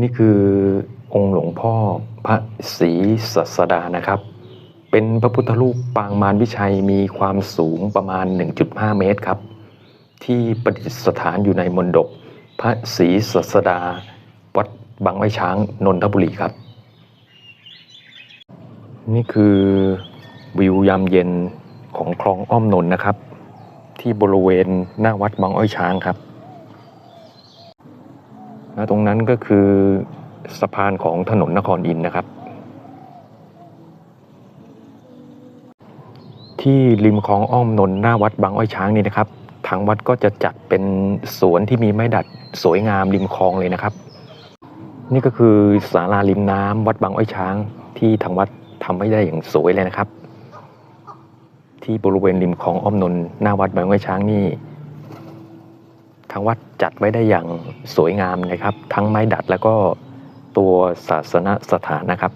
นี่คือองค์หลวงพ่อพระศรีสัสดานะครับ เป็นพระพุทธรูปปางมารวิชัยมีความสูงประมาณ 1.5 เมตรครับ ที่ประดิษฐานอยู่ในมณฑปพระศรีสัสดา วัดบางไว้ช้างนนทบุรีครับ นี่คือวิวยามเย็นของคลองอ้อมนนนะครับ ที่บริเวณหน้าวัดบางอ้อยช้างครับ ตรงนั้นก็คือสะพานของถนนนครอินนะครับ ที่ริมคลองอ้อมนนหน้าวัดบางอ้อยช้างนี่นะครับ ทางวัดก็จะจัดเป็นสวนที่มีไม้ดัดสวยงามริมคลองเลยนะครับ นี่ก็คือศาลาริมน้ำวัดบางอ้อยช้าง ที่ทางวัดทำไว้ได้อย่างสวยเลยนะครับ ที่บริเวณริมคลองอ้อมนนหน้าวัดบางอ้อยช้างนี่างวัดจัดไว้ได้อย่างสวยงามนะครับ ทั้งไม้ดัดแล้วก็ตัวศาสนสถานนะครับ